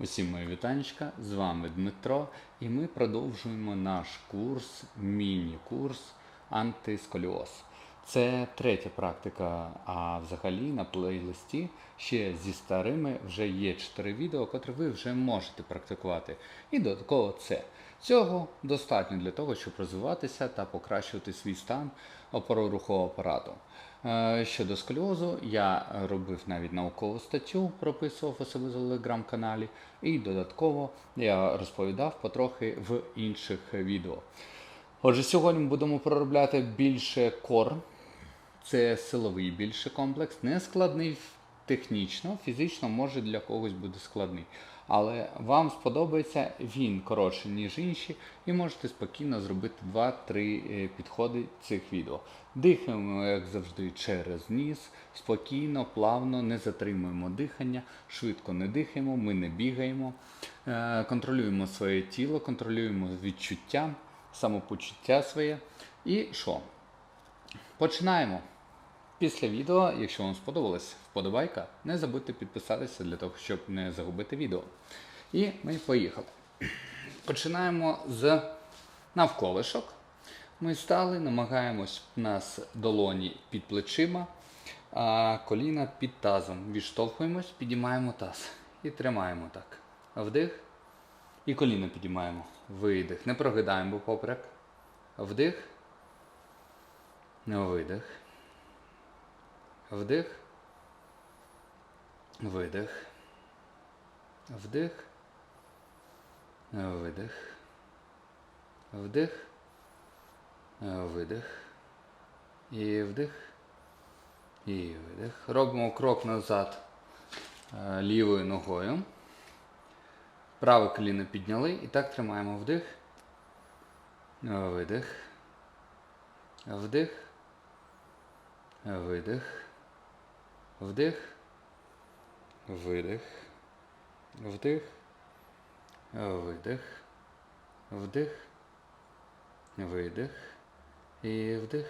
Усім мої вітанечка, з вами Дмитро, і ми продовжуємо наш курс, міні-курс антисколіоз. Це третя практика, а взагалі на плейлисті ще зі старими вже є 4 відео, котрі ви вже можете практикувати. І додатково це. Цього достатньо для того, щоб розвиватися та покращувати свій стан опорорухового апарату. Е, Щодо сколіозу, я робив навіть наукову статтю, прописував у себе телеграм-каналі, і додатково я розповідав потрохи в інших відео. Отже, сьогодні ми будемо проробляти більше кор. Це силовий більше комплекс, не складний технічно, фізично може для когось буде складний. Але вам сподобається він коротший, ніж інші, і можете спокійно зробити 2-3 підходи цих відео. Дихаємо, як завжди, через ніс, спокійно, плавно, не затримуємо дихання, швидко не дихаємо, ми не бігаємо, Е, контролюємо своє тіло, контролюємо відчуття, самопочуття своє. І що? Починаємо. Після відео, якщо вам сподобалось, вподобайка, не забудьте підписатися для того, щоб не загубити відео. І ми поїхали. Починаємо з навколишок. Ми стали, намагаємось нас долоні під плечима, а коліна під тазом. Відштовхуємось, підіймаємо таз і тримаємо так. Вдих. І коліна підіймаємо. Видих. Не прогидаємо поперек. Вдих. Видих. Вдих. Видих. Вдих. Видих. Вдих. Видих. І вдих. І видих. Робимо крок назад е, лівою ногою. Праве коліно підняли і так тримаємо вдих. Видих. Вдих. Видих. Вдих. Видих. Вдих. Видих. Вдих. Видих. І вдих.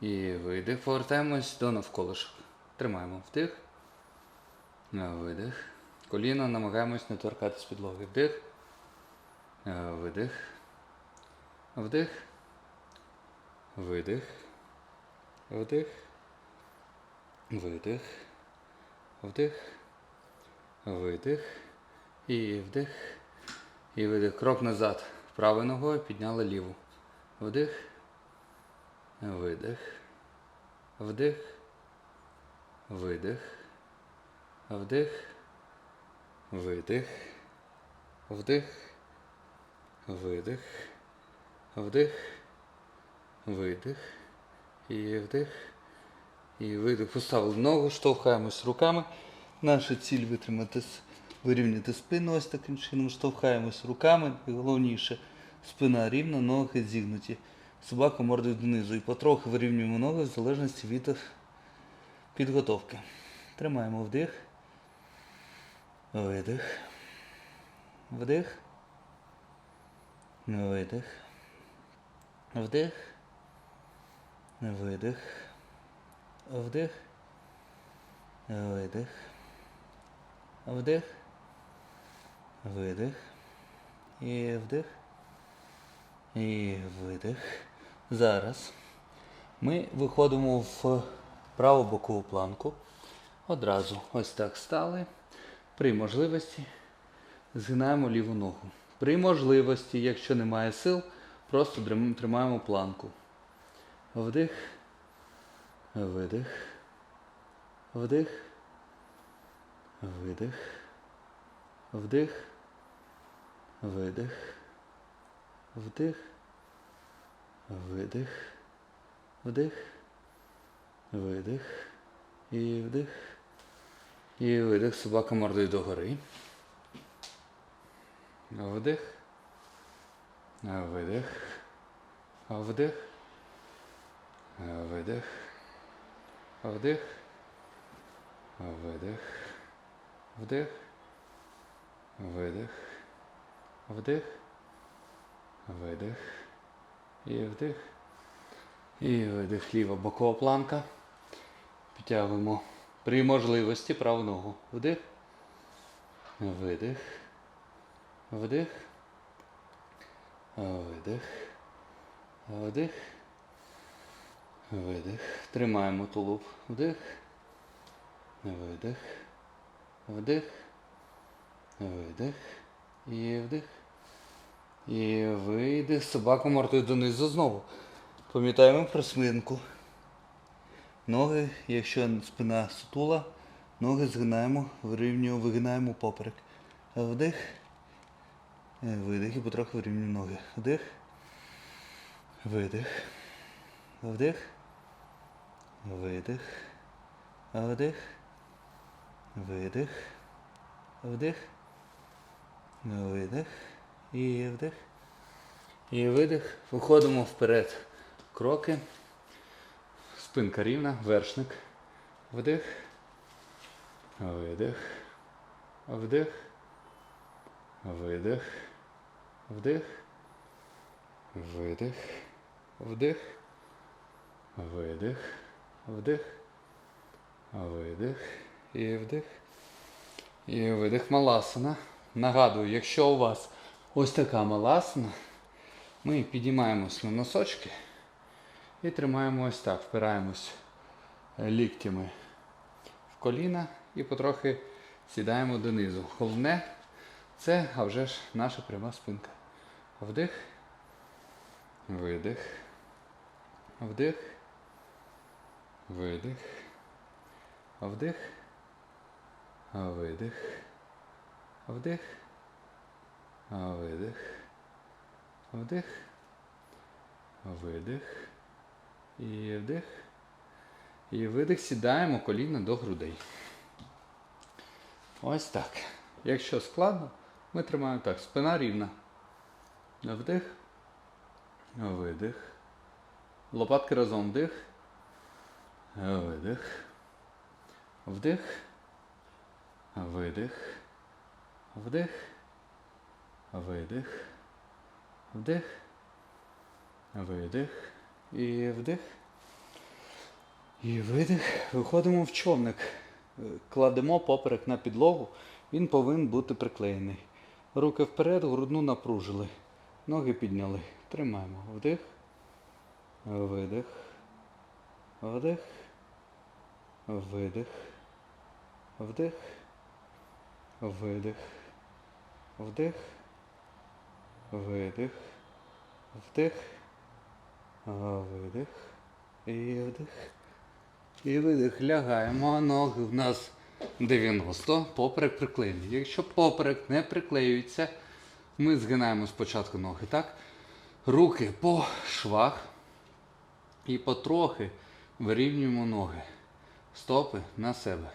І видих. Повертаємось до навколишок. Тримаємо вдих. Видих. Коліно намагаємось не торкатись підлоги. Вдих. Видих. Вдих. Видих. Вдих. Видих. Вдих. Видих. І вдих. І видих. Крок назад. Правою ногою підняли ліву. Вдих. Видих. Вдих. Видих. Вдих. Видих. Вдих. Видих. Вдих. Видих. І вдих. І видих. Поставили ногу, штовхаємось руками. Наша ціль витримати, вирівняти спину ось таким чином. Штовхаємось руками. І головніше, спина рівна, ноги зігнуті. Собака мордою донизу. І потрохи вирівнюємо ноги в залежності від підготовки. Тримаємо вдих. Видих. Вдих. Видих. Вдих. Видих. Вдих. Видих. Вдих. Видих. І вдих. І видих. Зараз ми виходимо в праву бокову планку. Одразу ось так стали. При можливості згинаємо ліву ногу. При можливості, якщо немає сил, просто тримаємо планку. Вдих. Видих. Вдих. Видих. Вдих. Видих. Вдих. Видих. Вдих. Видих. І вдих. І видих. Собака мордою догори. Вдих. Видих. Вдих. Видих. Вдих. Видих. Вдих. Видих. Вдих. Видих. І вдих. І видих. Ліва бокова планка. Підтягуємо при можливості праву ногу. Вдих. Видих. Вдих. Видих. Вдих. Видих. Тримаємо тулуб. Вдих. Видих. Вдих. Видих. І вдих. І видих. Собака мордою донизу знову. Пам'ятаємо про свинку. Ноги, якщо спина сутула, ноги згинаємо, вирівнюємо, вигинаємо поперек. Вдих. Видих і потроху вирівнюємо ноги. Вдих. Видих. Вдих. Видих. Вдих. Видих. Вдих. Видих. І вдих. І видих. Виходимо вперед. Кроки. Спинка рівна, вершник. Вдих. Видих. Вдих. Видих. Вдих. Видих. Вдих. Видих. Вдих. Видих. І вдих. І видих маласана. Нагадую, якщо у вас ось така маласана, ми підіймаємось на носочки і тримаємо ось так. Впираємось ліктями в коліна і потрохи сідаємо донизу. Головне це, а вже ж наша пряма спинка. Вдих. Видих. Вдих. Видих. Вдих. Видих. Вдих. Видих. Вдих. Видих. І вдих. І видих. Сідаємо коліна до грудей. Ось так. Якщо складно, ми тримаємо так. Спина рівна. Вдих. Видих. Лопатки разом вдих. Видих. Вдих. Видих. Вдих. Видих. Вдих. Видих. І вдих. І видих. Виходимо в човник. Кладемо поперек на підлогу. Він повинен бути приклеєний. Руки вперед, грудну напружили. Ноги підняли. Тримаємо. Вдих. Видих. Вдих. Видих. Вдих. Видих. Вдих. Видих. Вдих. Видих. І вдих. І видих. Лягаємо. Ноги в нас 90. Поперек приклеєний. Якщо поперек не приклеюється, ми згинаємо спочатку ноги, так? Руки по швах. І потрохи вирівнюємо ноги. Стопи на себе.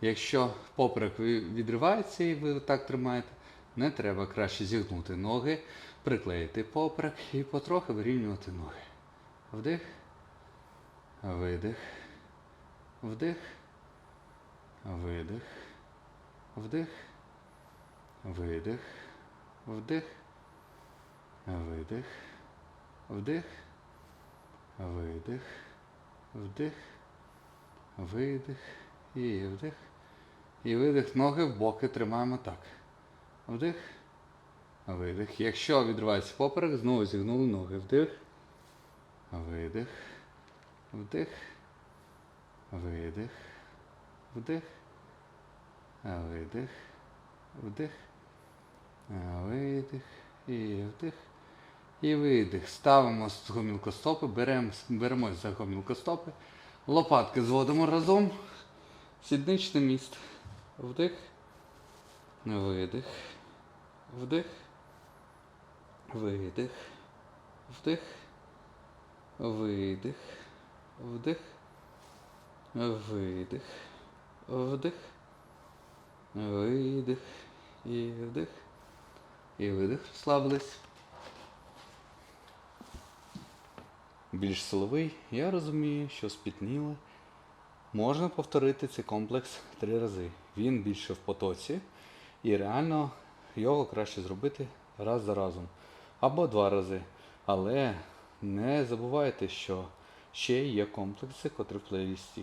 Якщо поперек відривається і ви так тримаєте, не треба краще зігнути ноги, приклеїти поперек і потрохи вирівнювати ноги. Вдих, видих, вдих, видих, вдих, видих, вдих, видих, вдих, видих, вдих, видих і вдих. І видих ноги в боки тримаємо так. Вдих. Видих. Якщо відривається поперек, знову зігнули ноги. Вдих. Видих. Вдих. Видих. Вдих. Видих. Вдих. Видих. І вдих. І видих. Ставимо з гомілкостопи, беремо, беремось за гомілкостопи. Лопатки зводимо разом. Сідничний міст. Вдих. Видих. Вдих. Видих. Вдих. Видих. Вдих. Видих. Вдих. Видих. І вдих. І видих. Розслабились. Більш силовий. Я розумію, що спітніли. Можна повторити цей комплекс три рази. Він більше в потоці, і реально його краще зробити раз за разом або два рази. Але не забувайте, що ще є комплекси, котрі в плейлісті.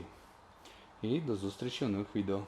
І до зустрічі в нових відео.